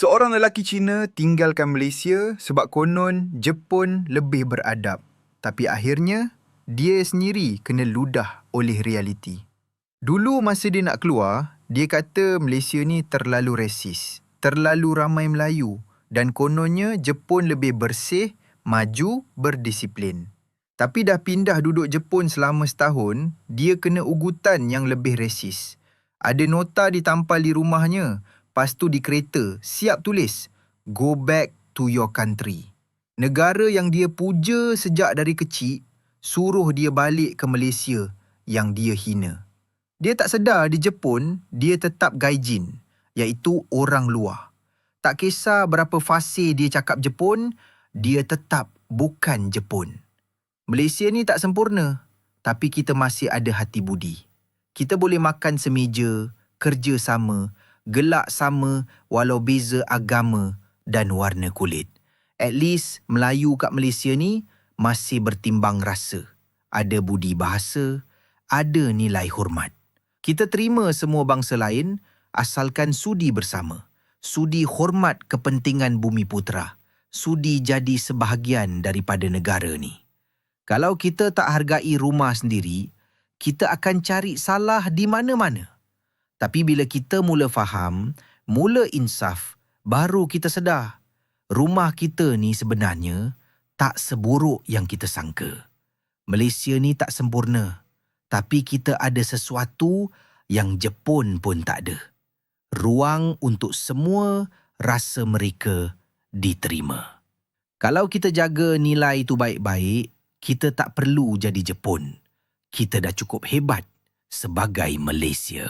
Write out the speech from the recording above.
Seorang lelaki Cina tinggalkan Malaysia sebab konon Jepun lebih beradab. Tapi akhirnya, dia sendiri kena ludah oleh realiti. Dulu masa dia nak keluar, dia kata Malaysia ni terlalu resis. Terlalu ramai Melayu. Dan kononnya Jepun lebih bersih, maju, berdisiplin. Tapi dah pindah duduk Jepun selama setahun, dia kena ugutan yang lebih resis. Ada nota ditampal di rumahnya, lepas tu di kereta, siap tulis, Go back to your country. Negara yang dia puja sejak dari kecil, suruh dia balik ke Malaysia yang dia hina. Dia tak sedar di Jepun, dia tetap gaijin, iaitu orang luar. Tak kisah berapa fasih dia cakap Jepun, dia tetap bukan Jepun. Malaysia ni tak sempurna, tapi kita masih ada hati budi. Kita boleh makan semeja, kerja sama, gelak sama walau beza agama dan warna kulit. At least Melayu kat Malaysia ni masih bertimbang rasa. Ada budi bahasa, ada nilai hormat. Kita terima semua bangsa lain asalkan sudi bersama. Sudi hormat kepentingan bumi putera. Sudi jadi sebahagian daripada negara ni. Kalau kita tak hargai rumah sendiri, kita akan cari salah di mana-mana. Tapi bila kita mula faham, mula insaf, baru kita sedar. Rumah kita ni sebenarnya tak seburuk yang kita sangka. Malaysia ni tak sempurna. Tapi kita ada sesuatu yang Jepun pun tak ada. Ruang untuk semua rasa mereka diterima. Kalau kita jaga nilai itu baik-baik, kita tak perlu jadi Jepun. Kita dah cukup hebat sebagai Malaysia.